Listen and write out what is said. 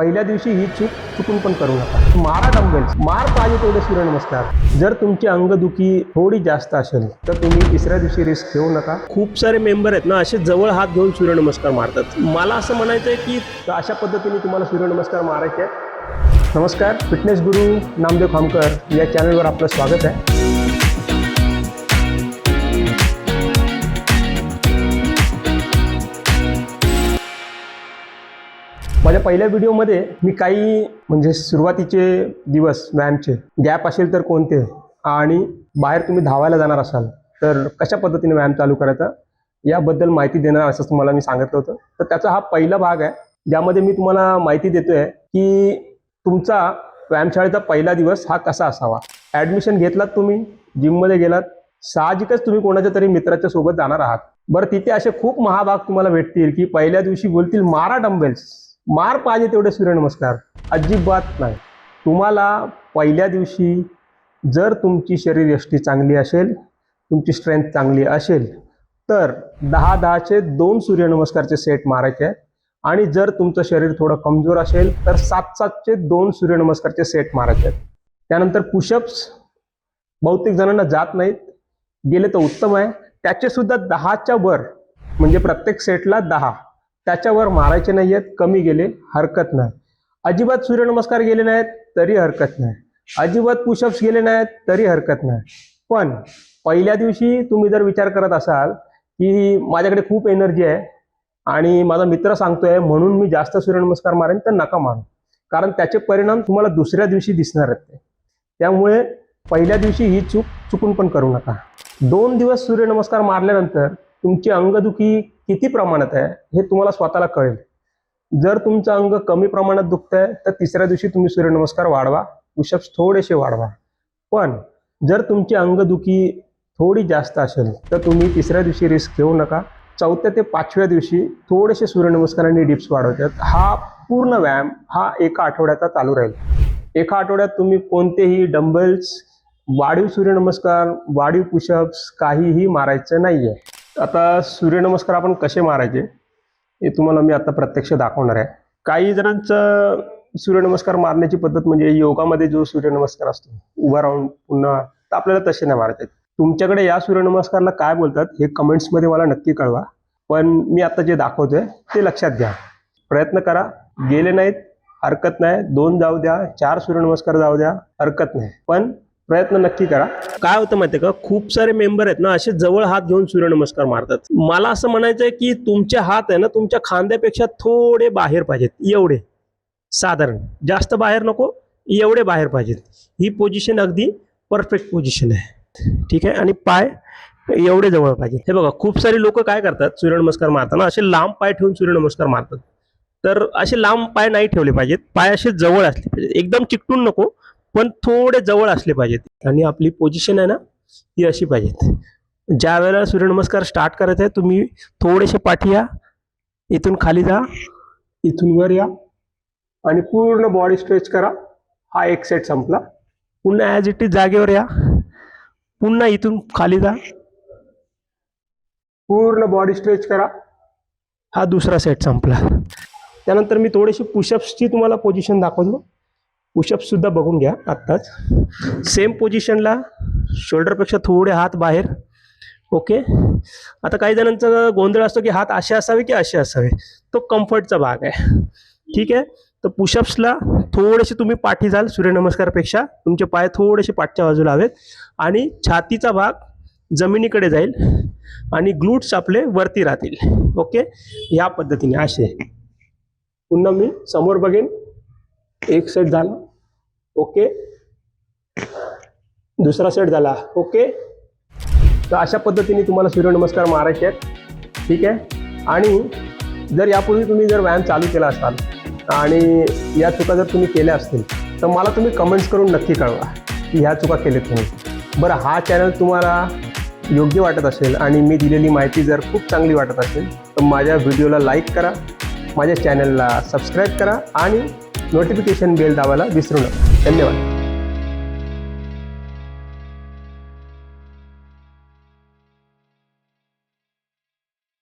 पहिल्या दिवशी ही चूक चुकून पण करू नका. मारा डंबेल्स मार पाहिजे तेवढे सूर्यनमस्कार जर तुमची अंगदुखी थोडी जास्त असेल तर तुम्ही तिसऱ्या दिवशी रिस्क घेऊ नका. खूप सारे मेंबर आहेत ना असे जवळ हात घेऊन सूर्यनमस्कार मारतात. मला असं म्हणायचं आहे की अशा पद्धतीने तुम्हाला सूर्यनमस्कार मारायचे आहेत. नमस्कार फिटनेस गुरु नामदेव खामकर. या चॅनलवर आपलं स्वागत आहे. माझ्या पहिल्या व्हिडिओमध्ये मी काही म्हणजे सुरुवातीचे दिवस व्यायामचे गॅप असेल तर कोणते? आणि बाहेर तुम्ही धावायला जाणार असाल तर कशा पद्धतीने व्यायाम चालू करायचा? याबद्दल माहिती देणार असं तुम्हाला मी सांगितलं होतं. तर त्याचा हा पहिला भाग आहे. ज्यामध्ये मी तुम्हाला माहिती देतोय की तुमचा व्यायामशाळेचा पहिला दिवस हा कसा असावा? ॲडमिशन घेतलात तुम्ही? जिममध्ये गेलात? साहजिकच तुम्ही कोणाच्या तरी मित्राच्या सोबत जाणार आहात. बरं तिथे असे खूप महाभाग तुम्हाला भेटतील की पहिल्या दिवशी बोलतील मारा डंबेल्स मार पाहिजे तेवढे सूर्यनमस्कार. अजिबात नाही. तुम्हाला पहिल्या दिवशी जर तुमची शरीरयष्टी चांगली असेल तुमची स्ट्रेंथ चांगली असेल तर दहा दहाचे दोन सूर्यनमस्कारचे सेट मारायचे. आहेत आणि जर तुमचं शरीर थोडं कमजोर असेल तर सात सातचे दोन सूर्यनमस्कारचे सेट मारायचे. आहेत त्यानंतर पुशअप्स बहुतेक जणांना जात नाहीत. गेले तर उत्तम आहे. त्याचे सुद्धा दहाच्या वर म्हणजे प्रत्येक सेटला दहा. त्याच्यावर मारायचे नाही आहेत कमी गेले हरकत नाही. अजिबात सूर्यनमस्कार गेले नाहीत तरी हरकत नाही. अजिबात पुशअप्स गेले नाहीत तरी हरकत नाही. पण पहिल्या दिवशी तुम्ही जर विचार करत असाल की माझ्याकडे खूप एनर्जी आहे आणि माझा मित्र सांगतोय म्हणून मी जास्त सूर्यनमस्कार मारेन तर नका मारू. कारण त्याचे परिणाम तुम्हाला दुसऱ्या दिवशी दिसणार आहेत ते. त्यामुळे पहिल्या दिवशी ही चूक चुकून पण करू नका. दोन दिवस सूर्यनमस्कार मारल्यानंतर तुमची अंगदुखी किती प्रमाणात आहे हे तुम्हाला स्वतःला कळेल. जर तुमचं अंग कमी प्रमाणात दुखतंय तर तिसऱ्या दिवशी तुम्ही सूर्यनमस्कार वाढवा. पुशअप्स थोडेसे वाढवा. पण जर तुमची अंगदुखी थोडी जास्त असेल तर तुम्ही तिसऱ्या दिवशी रिस्क घेऊ नका. चौथ्या ते पाचव्या दिवशी थोडेसे सूर्यनमस्कार आणि डिप्स वाढवतात. हा पूर्ण व्यायाम हा एका आठवड्याचा चालू राहील. एका आठवड्यात तुम्ही कोणतेही डंबल्स वाढीव सूर्यनमस्कार वाढीव पुशअप्स काहीही मारायचं नाही आहे आता सूर्यनमस्कार आपण कसे मारायचे हे तुम्हाला मी आता प्रत्यक्ष दाखवणार आहे. काही जणांचं सूर्यनमस्कार मारण्याची पद्धत म्हणजे योगामध्ये जो सूर्यनमस्कार असतो उभा राहून पुन्हा तर आपल्याला तसे नाही मारायचे. तुमच्याकडे या सूर्यनमस्कारला काय बोलतात हे कमेंट्समध्ये मला नक्की कळवा. पण मी आता जे दाखवतोय ते लक्षात घ्या. प्रयत्न करा. गेले नाहीत हरकत नाही. दोन जाऊ द्या चार सूर्यनमस्कार जाऊ द्या हरकत नाही. पण प्रयत्न नक्की करा. काय होतं माहितीये का? खूप सारे मेंबर आहेत ना असे जवळ हात घेऊन सूर्यनमस्कार मारतात. मला असं म्हणायचं आहे की तुमचे हात आहे ना तुमच्या खांद्यापेक्षा थोडे बाहेर पाहिजेत. एवढे. साधारण. जास्त बाहेर नको एवढे बाहेर पाहिजेत. ही पोझिशन अगदी परफेक्ट पोझिशन आहे. ठीक आहे? आणि पाय एवढे जवळ पाहिजे हे बघा खूप सारे लोक काय करतात? सूर्यनमस्कार मारताना असे लांब पाय ठेवून सूर्यनमस्कार मारतात. तर असे लांब पाय नाही ठेवले पाहिजेत. पाय असे जवळ असले पाहिजेत. एकदम चिकटून नको. पण थोडे जवळ असले पाहिजेत. आणि आपली पोझिशन आहे ना ही अशी पाहिजेत. ज्या वेळेला सूर्यनमस्कार स्टार्ट करायचा आहे तुम्ही थोडेसे पाठी या. इथून खाली जा. इथून वर या. आणि पूर्ण बॉडी स्ट्रेच करा. हा एक सेट संपला. पुन्हा ॲज इट इज जागेवर या. पुन्हा इथून खाली जा. पूर्ण बॉडी स्ट्रेच करा. हा दुसरा सेट संपला. त्यानंतर मी थोडेसे पुशअप्सची तुम्हाला पोझिशन दाखवतो. पुशअपसुद्धा बघून घ्या आत्ताच. सेम पोझिशनला शोल्डरपेक्षा थोडे हात बाहेर. ओके आता काही जणांचा गोंधळ असतो की हात असे असावे की असे असावे. तो कम्फर्टचा भाग आहे. ठीक आहे? तर पुशअप्सला थोडेसे तुम्ही पाठी जाल सूर्यनमस्कारपेक्षा. तुमचे पाय थोडेसे पाठच्या बाजूला हवेत. आणि छातीचा भाग जमिनीकडे जाईल. आणि ग्लूट्स आपले वरती राहतील. ओके ह्या पद्धतीने. असे. पुन्हा मी समोर बघेन. एक सेट झाला. ओके दुसरा सेट झाला. ओके तर अशा पद्धतीने तुम्हाला सूर्यनमस्कार मारायचे आहेत. ठीक आहे? आणि जर यापूर्वी तुम्ही जर व्यायाम चालू केला असाल आणि या चुका जर तुम्ही केल्या असतील तर मला तुम्ही कमेंट्स करून नक्की कळवा की ह्या चुका केल्या तुम्ही बरं हा चॅनल तुम्हाला योग्य वाटत असेल आणि मी दिलेली माहिती जर खूप चांगली वाटत असेल तर माझ्या व्हिडिओला लाईक करा माझ्या चॅनलला सबस्क्राईब करा आणि नोटिफिकेशन बेल दाबायला विसरू नका. धन्यवाद.